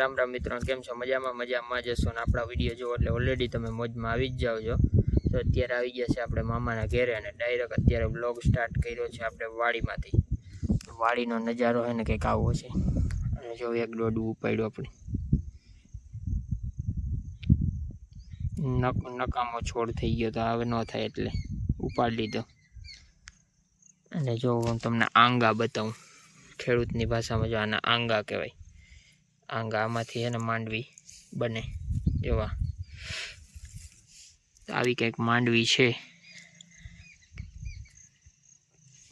રામ રામ મિત્રો, કેમ છો? મજામાં મજામાં જશો ને આપણા વીડિયો જોવો એટલે ઓલરેડી તમે મોજમાં આવી જ જાઓ છો. તો અત્યારે આવી ગયા છે આપણે મામાના ઘેરે અને ડાયરેક્ટ અત્યારે બ્લોગ સ્ટાર્ટ કર્યો છે આપણે વાડીમાંથી. વાડીનો નજારો છે ને કંઈક આવો છે. અને જો એક દોડું ઉપાડ્યું આપણે. નક, નકામો છોડ થઈ ગયો તો હવે ન થાય એટલે ઉપાડી લીધો. અને જો હું તમને આંગા બતાવું. ખેડૂતની ભાષામાં જો આના આંગા કહેવાય. આંગા આમાંથી એને માંડવી બને એવા. આવી કંઈક માંડવી છે.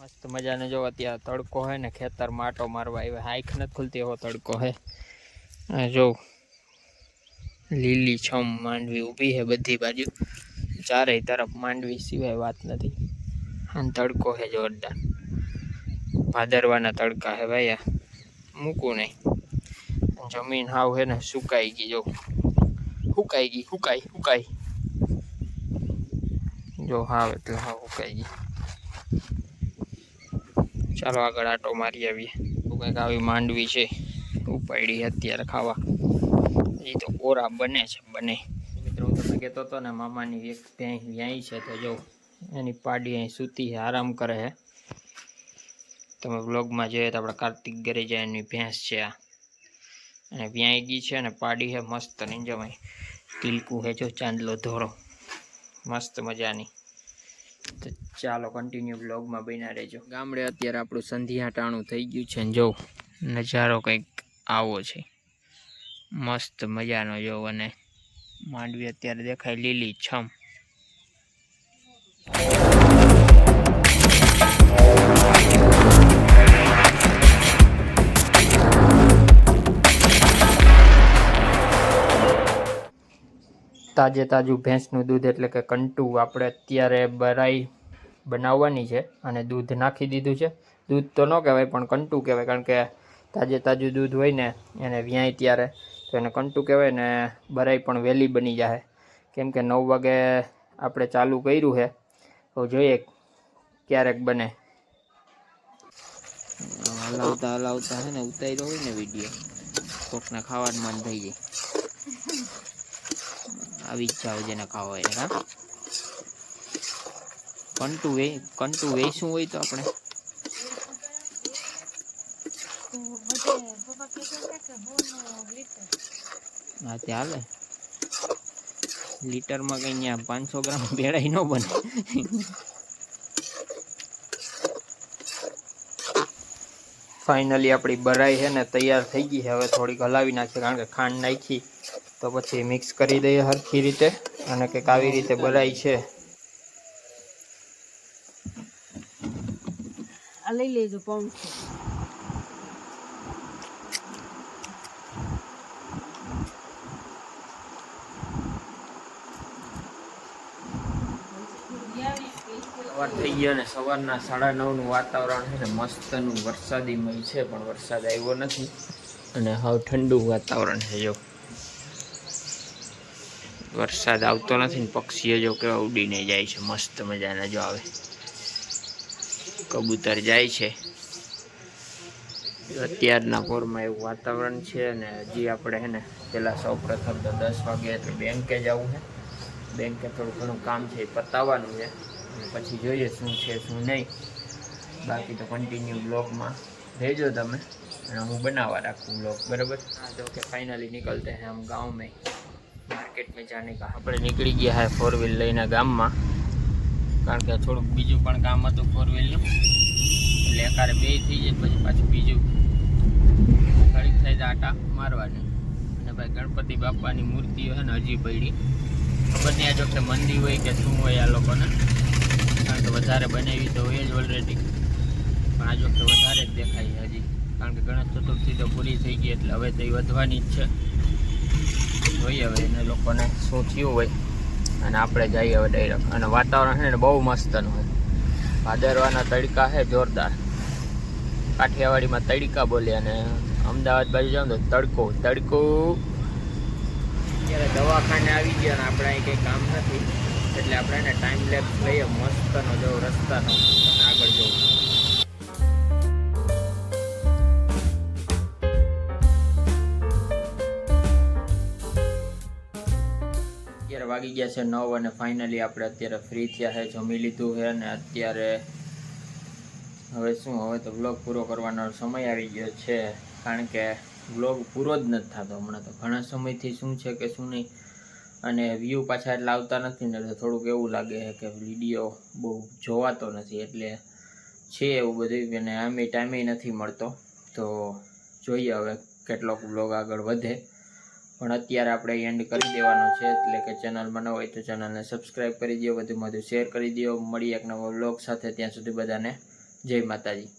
મસ્ત મજાને જો અત્યારે તડકો હોય ને, ખેતર માટો મારવા એવા હાઈખ નથી ખુલતી એવો તડકો હે. જો લીલી છમ માંડવી ઊભી છે બધી બાજુ. ચારેય તરફ માંડવી સિવાય વાત નથી. અને તડકો છે જોરદાર. ભાદરવાના તડકા હે ભાઈ મૂકું નહીં. જમીન હાવ હે ને સુકાઈ ગઈ, જો. સુકાઈ ગઈ સુકાઈ સુકાઈ જો હાવ એટલે હાવ સુકાઈ ગઈ. ચાલો આગળ આટો મારી આવીએ. તો કંઈક આવી માંડવી છે, ઉપાડી અત્યારે ખાવા. એ તો કોરા બને છે, બને. મિત્રો, હું તમને કહેતો હતો ને, મામાની એક ભેંસ વ્યાય છે તો જો, એની પાડી અહીં સૂતી છે આરામ કરે છે તમે બ્લોગમાં જોઈએ તો આપણે કાર્તિક ઘરે જાય એની ભેંસ છે આ. અને વ્યાય ગઈ છે અને પાડી છે મસ્ત નહીં જમાય તિલકું છે જો ચાંદલો ધોરો. મસ્ત મજાની. તો ચાલો કન્ટિન્યુ બ્લોગમાં બન્યા રહેજો. ગામડે અત્યારે આપણું સંધિયાટાણું થઈ ગયું છે ને જો નજારો કંઈક આવો છે. મસ્ત મજાનો જો અને માંડવી અત્યારે દેખાય લીલી છમ. તાજે તાજું ભેંસનું દૂધ એટલે કે કંટું આપણે અત્યારે બરાઈ બનાવવાની છે અને દૂધ નાખી દીધું છે. દૂધ તો ન કહેવાય, પણ કંટું કહેવાય, કારણ કે તાજે તાજું દૂધ હોય ને, એને વ્યાય ત્યારે, તો એને કંટું કહેવાય ને બરાઈ પણ વહેલી બની જાય કેમ કે નવ વાગે આપણે ચાલુ કર્યું છે, તો જોઈએ ક્યારેક બને. હલાવતા હલાવતા હે ને ઉતાર્યો હોય ને વીડિયો, કોકને ખાવાનું મન થઈ જાય. આવી ઈચ્છા હોય જેને ખાવા હોય હા? કંટુ વે, કંટુ વેચવું હોય તો આપણે. હા, તે હાલે. લીટરમાં કઈ ત્યાં પાંચસો ગ્રામ ભેળાઈ ન બને. ફાઇનલી આપણી બરાઈ છે ને તૈયાર થઈ ગઈ છે. હવે થોડીક હલાવી નાખીએ, કારણ કે ખાંડ નાખી. તો પછી મિક્સ કરી દઈએ સરખી રીતે અને કંઈક આવી રીતે બરાઈ છે. આ લઈ લેજો પંખ સવાર થઈ ગયો ને સવારના સાડા નવનું વાતાવરણ છે ને મસ્તનું વરસાદીમય છે પણ વરસાદ આવ્યો નથી. અને હાવ ઠંડુ વાતાવરણ છે જો. વરસાદ આવતો નથી ને પક્ષીઓ જો કેવા ઉડીને જાય છે, મસ્ત મજાના જો આવે. કબૂતર જાય છે. અત્યારના કોરમાં એવું વાતાવરણ છે અને હજી આપણે હે ને પહેલાં સૌ પ્રથમ તો દસ વાગે એટલે બેંકે જવું છે. બેંકે થોડું ઘણું કામ છે એ પતાવવાનું છે. પછી જોઈએ શું છે, શું નહીં. બાકી તો કન્ટિન્યુ બ્લોકમાં રહેજો તમે. અને હું બનાવવા રાખું બ્લોક બરાબર? હા જો કે ફાઇનલી નીકળતે હે આમ ગાંવ મેં માર્કેટ में जाने का આપણે નીકળી ગયા હે ફોર વ્હીલ લઈને ગામમાં કારણ કે થોડુંક બીજું પણ કામ હતું ફોર વ્હીલનું એટલે એકારે બે થઈ જાય પછી પાછું બીજું ઘડીક થાય તો આટા મારવાની અને ભાઈ ગણપતિ બાપાની મૂર્તિઓ છે ને હજી પડી ખબર નહીં આ જો કે મંદિર હોય કે શું હોય આ લોકોને કારણ કે વધારે બનાવી તો હોય જ ઓલરેડી પણ આ જો કે વધારે જ દેખાય છે હજી કારણ કે ગણેશ ચતુર્થી તો પૂરી થઈ ગઈ એટલે હવે તો એ વધવાની જ છે જોઈએ હવે એને લોકોને શું થયું હોય. અને આપણે જઈએ હવે ડાયરેક્ટ. અને વાતાવરણ છે ને, બહુ મસ્તનું હોય ભાદરવાના તડકા છે જોરદાર. કાઠિયાવાડીમાં તડકા બોલે અને અમદાવાદ બાજુ જાઉં તો તડકો તડકો. અત્યારે દવાખાને આવી ગયા અને આપણે અહીં કંઈ કામ નથી. એટલે આપણે એને ટાઈમ લેપ્સ લઈએ, મસ્તનો જો રસ્તાનો. આગળ જોઉં. વાગી ગયા છે નવ અને ફાઇનલી આપણે અત્યારે ફ્રી થયા છે, જમી લીધું છે અને અત્યારે હવે શું, હવે તો બ્લોગ પૂરો કરવાનો સમય આવી ગયો છે, કારણ કે બ્લોગ પૂરો જ નથી થતો હમણાં તો. ઘણા સમયથી શું છે કે શું નહીં, અને વ્યૂ પાછા એટલા આવતા નથી ને થોડુંક એવું લાગે છે કે વીડિયો બહુ જોવાતો નથી, એટલે છે એવું બધું, અને આમે ટાઈમે નથી મળતો. તો જોઈએ હવે કેટલોક બ્લોગ આગળ વધે. પણ અત્યારે આપણે એન્ડ કરી દેવાનો છે, એટલે કે ચેનલમાં ન હોય તો ચેનલને સબસ્ક્રાઈબ કરી દો વધુમાં વધુ શેર કરી દો મળી એક નવો બ્લોગ સાથે, ત્યાં સુધી બધાને જય માતાજી.